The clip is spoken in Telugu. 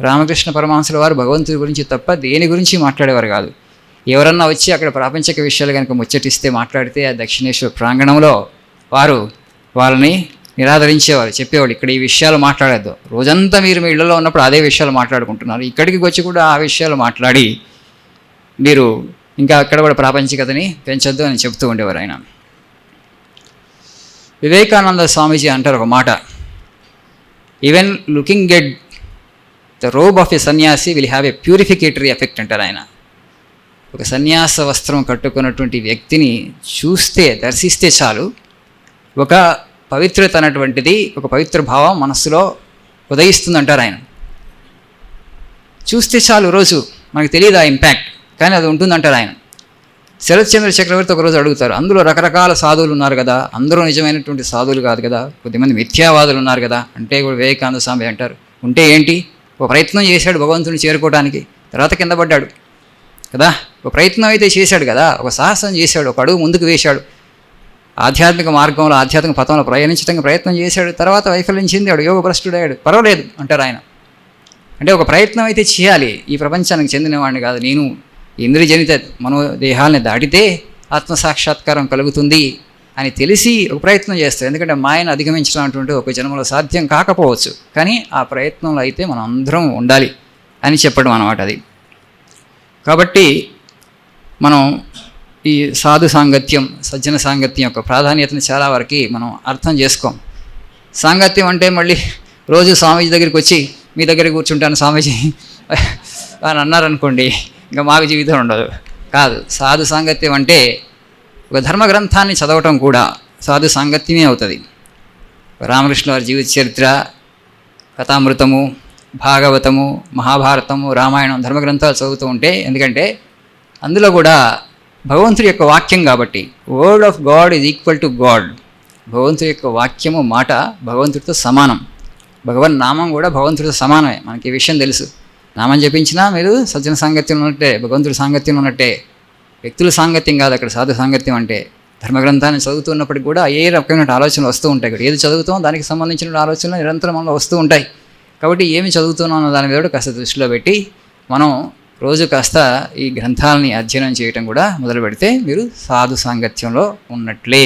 రామకృష్ణ పరమహంసుల వారు భగవంతుడి గురించి తప్ప దేని గురించి మాట్లాడేవారు కాదు. ఎవరన్నా వచ్చి అక్కడ ప్రాపంచిక విషయాలు కనుక ముచ్చటిస్తే మాట్లాడితే ఆ దక్షిణేశ్వర ప్రాంగణంలో వారు వాళ్ళని నిరాదరించేవారు చెప్పేవాళ్ళు ఇక్కడ ఈ విషయాలు మాట్లాడద్దు. రోజంతా మీరు మీ ఇళ్ళలో ఉన్నప్పుడు అదే విషయాలు మాట్లాడుకుంటున్నారు. ఇక్కడికి వచ్చి కూడా ఆ విషయాలు మాట్లాడి మీరు ఇంకా అక్కడ కూడా ప్రాపంచికతని పెంచొద్దు అని చెప్తూ ఉండేవారు ఆయన. వివేకానంద స్వామీజీ అంటారు ఒక మాట. Even looking at the robe of a sannyasi will have a purificatory effect అంటారు ఆయన. ఒక సన్యాస వస్త్రం కట్టుకున్నటువంటి వ్యక్తిని చూస్తే దర్శిస్తే చాలు. ఒక పవిత్రత అనేటువంటిది ఒక పవిత్ర భావం మనస్సులో ఉదయిస్తుందంటారు ఆయన. చూస్తే చాలు రోజు మనకు తెలియదు ఆ ఇంపాక్ట్ కానీ అది ఉంటుందంటారు ఆయన. శరత్చంద్ర చక్రవర్తి ఒకరోజు అడుగుతారు అందులో రకరకాల సాధువులు ఉన్నారు కదా? అందరూ నిజమైనటువంటి సాధువులు కాదు కదా? కొద్దిమంది మిథ్యావాదులు ఉన్నారు కదా? అంటే కూడా వివేకానంద స్వామి అంటారు ఉంటే ఏంటి? ఒక ప్రయత్నం చేశాడు భగవంతుని చేరుకోవడానికి తర్వాత కింద పడ్డాడు. కదా? ఒక ప్రయత్నం అయితే చేశాడు కదా? ఒక సాహసం చేశాడు ఒక అడుగు ముందుకు వేశాడు. ఆధ్యాత్మిక మార్గంలో ఆధ్యాత్మిక పథంలో ప్రయాణించడానికి ప్రయత్నం చేశాడు. తర్వాత వైఫల్యం చెందాడు యోగ భ్రష్టుడయ్యాడు. పర్వాలేదు అంటారు ఆయన. అంటే ఒక ప్రయత్నం అయితే చేయాలి. ఈ ప్రపంచానికి చెందినవాడిని కాదు నేను. ఇంద్రియజనిత మనోదేహాలని దాటితే ఆత్మసాక్షాత్కారం కలుగుతుంది. అని తెలిసి ఒక ప్రయత్నం చేస్తారు. ఎందుకంటే మాయను అధిగమించడం అటువంటి ఒక జన్మలో సాధ్యం కాకపోవచ్చు. కానీ ఆ ప్రయత్నంలో అయితే మనం అందరం ఉండాలి అని చెప్పడం అన్నమాట అది. కాబట్టి మనం ఈ సాధు సాంగత్యం సజ్జన సాంగత్యం యొక్క ప్రాధాన్యతను చాలా వరకు మనం అర్థం చేసుకోం. సాంగత్యం అంటే మళ్ళీ రోజు స్వామీజీ దగ్గరికి వచ్చి మీ దగ్గర కూర్చుంటాను స్వామీజీ అని అన్నారనుకోండి ఇంకా మాకు జీవితం ఉండదు. కాదు సాధు సాంగత్యం అంటే ఒక ధర్మ గ్రంథాన్ని చదవటం కూడా సాధు సాంగత్యమే అవుతుంది. రామకృష్ణ వారి జీవిత చరిత్ర కథామృతము భాగవతము మహాభారతము రామాయణం ధర్మగ్రంథాలు చదువుతూ ఉంటే ఎందుకంటే అందులో కూడా భగవంతుడి యొక్క వాక్యం కాబట్టి word of God is equal to God భగవంతుడి యొక్క వాక్యము మాట భగవంతుడితో సమానం. భగవన్ నామం కూడా భగవంతుడితో సమానమే. మనకి ఈ విషయం తెలుసు. నామం జపించినా మీరు సజ్జన సాంగత్యం ఉన్నట్టే భగవంతుడి సాంగత్యం ఉన్నట్టే. వ్యక్తుల సాంగత్యం కాదు అక్కడ సాధు సాంగత్యం అంటే ధర్మగ్రంథాన్ని చదువుతున్నప్పటికి కూడా ఏ రకమైన ఆలోచనలు వస్తూ ఉంటాయి. ఇక్కడ ఏది చదువుతామో దానికి సంబంధించిన ఆలోచనలు నిరంతరం మనలో వస్తూ ఉంటాయి. కాబట్టి ఏమి చదువుతున్నాం అన్న దాని మీద కూడా కాస్త దృష్టిలో పెట్టి మనం రోజు కాస్త ఈ గ్రంథాలని అధ్యయనం చేయటం కూడా మొదలు పెడితే మీరు సాధు సాంగత్యంలో ఉన్నట్లే.